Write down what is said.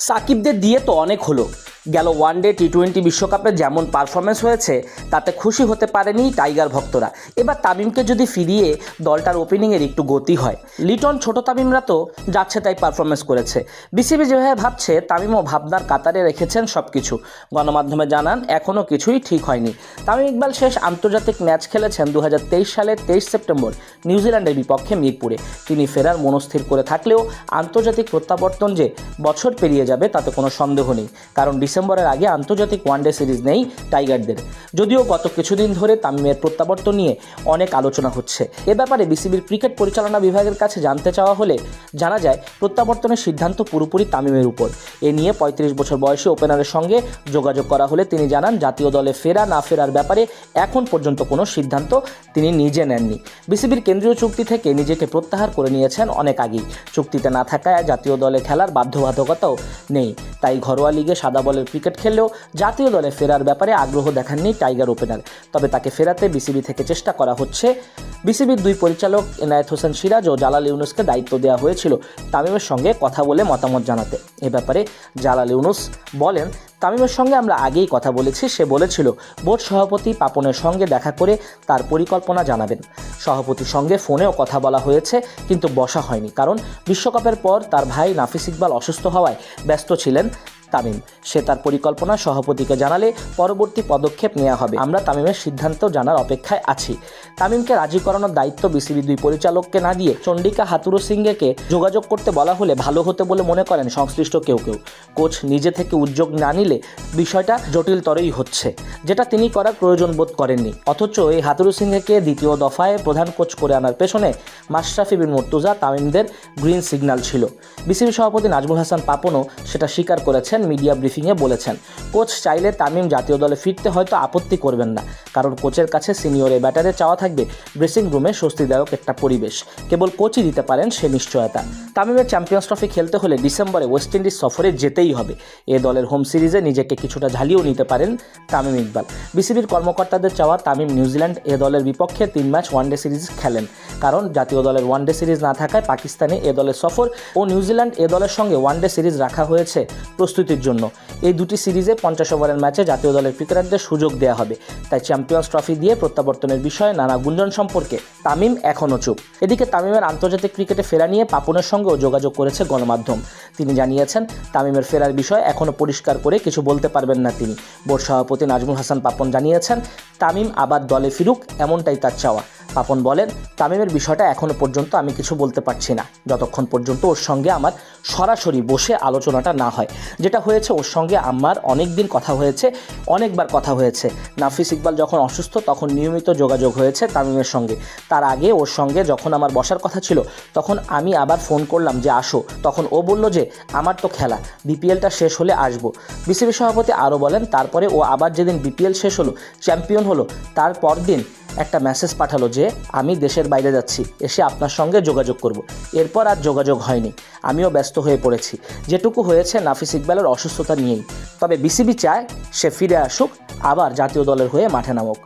সাকিবদের দিয়ে তো অনেক হলো। গেল ওয়ানডে টি টোয়েন্টি বিশ্বকাপে যেমন পারফরমেন্স হয়েছে, তাতে খুশি হতে পারেনি টাইগার ভক্তরা। এবার তামিমকে যদি ফিরিয়ে দলটার ওপেনিংয়ের একটু গতি হয়। লিটন ছোট তামিমরা তো যাচ্ছে তাই পারফরমেন্স করেছে। বিসিবি যেভাবে ভাবছে, তামিমও ভাবনার কাতারে রেখেছেন সব কিছু গণমাধ্যমে জানান এখনও কিছুই ঠিক হয়নি। তামিম ইকবাল শেষ আন্তর্জাতিক ম্যাচ খেলেছেন দু হাজার তেইশ সালের তেইশ সেপ্টেম্বর, নিউজিল্যান্ডের বিপক্ষে মিরপুরে। তিনি ফেরার মনস্থির করে থাকলেও আন্তর্জাতিক প্রত্যাবর্তন যে বছর পেরিয়ে যাবে, তাতে কোনো সন্দেহ নেই। কারণ ডিসেম্বরের আগে আন্তর্জাতিক ওয়ানডে সিরিজ নেই টাইগারদের। যদিও গত কিছুদিন ধরে তামিমের প্রত্যাবর্তন নিয়ে অনেক আলোচনা হচ্ছে। এ ব্যাপারে বিসিবির ক্রিকেট পরিচালনা বিভাগের কাছে জানতে চাওয়া হলে জানা যায়, প্রত্যাবর্তনের সিদ্ধান্ত পুরোপুরি তামিমের উপর। এ নিয়ে পঁয়ত্রিশ বছর বয়সী ওপেনারের সঙ্গে যোগাযোগ করা হলে তিনি জানান, জাতীয় দলে ফেরা না ফেরার ব্যাপারে এখন পর্যন্ত কোনো সিদ্ধান্ত তিনি নিজে নেননি। বিসিবির কেন্দ্রীয় চুক্তি থেকে নিজেকে প্রত্যাহার করে নিয়েছেন অনেক আগেই। চুক্তিতে না থাকায় জাতীয় দলে খেলার বাধ্যবাধকতাও নেই। তাই ঘরোয়া লিগে সাদা বলের ক্রিকেট খেললেও জাতীয় দলে ফেরার ব্যাপারে আগ্রহ দেখাননি টাইগার ওপেনার। তবে তাকে ফেরাতে বিসিবি থেকে চেষ্টা করা হচ্ছে। বিসিবির দুই পরিচালক এনায়েত হোসেন সিরাজ ও জালাল ইউনুসকে দায়িত্ব দেওয়া হয়েছিল তামিমের সঙ্গে কথা বলে মতামত জানাতে। এ ব্যাপারে জালাল ইউনুস বলেন, তামিমের সঙ্গে আমরা আগেই কথা বলেছি, সে বলেছিল, বোর্ড সভাপতি পাপনের সঙ্গে দেখা করে তার পরিকল্পনা জানাবেন। সভাপতির সঙ্গে ফোনেও কথা বলা হয়েছে, কিন্তু বসা হয়নি। কারণ বিশ্বকাপের পর তার ভাই নাফিস ইকবাল অসুস্থ হওয়ায় ব্যস্ত ছিলেন। তামিম। সে তার পরিকল্পনা সভাপতিকে জানালে পরবর্তী পদক্ষেপ নেওয়া হবে। আমরা তামিমের সিদ্ধান্ত জানার অপেক্ষায় আছি। তামিমকে রাজি করানোর দায়িত্ব বিসিবি দুই পরিচালককে না দিয়ে চন্ডিকা হাতুরু সিংকে যোগাযোগ করতে বলা হলে ভালো হতে বলে মনে করেন সংশ্লিষ্ট কেউ কেউ। কোচ নিজে থেকে উদ্যোগ না নিলে বিষয়টা জটিলতরই হচ্ছে, যেটা তিনি করার প্রয়োজন বোধ করেননি। অথচ এই হাতুরু সিংকে দ্বিতীয় দফায় প্রধান কোচ করে আনার পেছনে মাশরাফি বিন মুর্তুজা তামিমদের গ্রিন সিগন্যাল ছিল। বিসিবি সভাপতি নাজমুল হাসান পাপনও সেটা স্বীকার করেছেন মিডিয়া ব্রিফিংয়ে বলেছেন, কোচ চাইলে তামিম জাতীয় দলে ফিরতে হয়তো আপত্তি করবেন না। কারণ কোচের কাছে সিনিয়র এই ব্যাটারে চাওয়া থাকবে, ড্রেসিং রুমে স্বস্তিদায়ক একটা পরিবেশ। কেবল কোচই দিতে পারেন সে নিশ্চয়তা। তামিমের চ্যাম্পিয়ন্স ট্রফি খেলতে হলে ডিসেম্বরে ওয়েস্ট ইন্ডিজ সফরে যেতেই হবে। এ দলের হোম সিরিজে নিজেকে কিছুটা ঝালিয়েও নিতে পারেন তামিম ইকবাল। বিসিবির কর্মকর্তাদের চাওয়া তামিম নিউজিল্যান্ড এ দলের বিপক্ষে তিন ম্যাচ ওয়ানডে সিরিজ খেলেন। কারণ জাতীয় দলের ওয়ানডে সিরিজ না থাকায় পাকিস্তানে এ দলের সফর ও নিউজিল্যান্ড এ দলের সঙ্গে ওয়ানডে সিরিজ রাখা হয়েছে প্রস্তুতির জন্য। এই দুটি সিরিজে পঞ্চাশ ওভারের ম্যাচে জাতীয় দলের ক্রিকেটারদের সুযোগ দেওয়া হবে। তাই চ্যাম্পিয়ন্স ট্রফি দিয়ে প্রত্যাবর্তনের বিষয়ে নানা গুঞ্জন সম্পর্কে তামিম এখনও চুপ। এদিকে তামিমের আন্তর্জাতিক ক্রিকেটে ফেরা নিয়ে পাপনের সঙ্গেও যোগাযোগ করেছে গণমাধ্যম। তিনি জানিয়েছেন, তামিমের ফেরার বিষয়ে এখনও পরিষ্কার করে কিছু বলতে পারবেন না তিনি। বোর্ড সভাপতি নাজমুল হাসান পাপন জানিয়েছেন, তামিম আবার দলে ফিরুক, এমনটাই তার চাওয়া। পাপন বলেন, তামিমের বিষয়টা এখনও পর্যন্ত আমি কিছু বলতে পারছি না। যতক্ষণ পর্যন্ত ওর সঙ্গে আমার সরাসরি বসে আলোচনাটা না হয়। যেটা হয়েছে, ওর সঙ্গে আমার অনেক দিন কথা হয়েছে, অনেকবার কথা হয়েছে। নাফিস ইকবাল যখন অসুস্থ, তখন নিয়মিত যোগাযোগ হয়েছে তামিমের সঙ্গে। তার আগে ওর সঙ্গে যখন আমার বসার কথা ছিল, তখন আমি আবার ফোন করলাম যে, আসো। তখন ও বলল যে, আমার তো খেলা, বিপিএলটা শেষ হলে আসব। বিসিবি সভাপতি আরও বলেন, তারপরে ও আবার যেদিন বিপিএল শেষ হলো, চ্যাম্পিয়ন হলো, তার পরদিন একটা মেসেজ পাঠালো যে, আমি দেশের বাইরে যাচ্ছি, এসে আপনার সঙ্গে যোগাযোগ করব। এরপর আর যোগাযোগ হয়নি। আমিও ব্যস্ত হয়ে পড়েছি। যেটুকু হয়েছে, নাফিস ইকবালের অসুস্থতা নিয়েই। তবে বিসিবি চায় সে ফিরে আসুক, আবার জাতীয় দলের হয়ে মাঠে নামুক।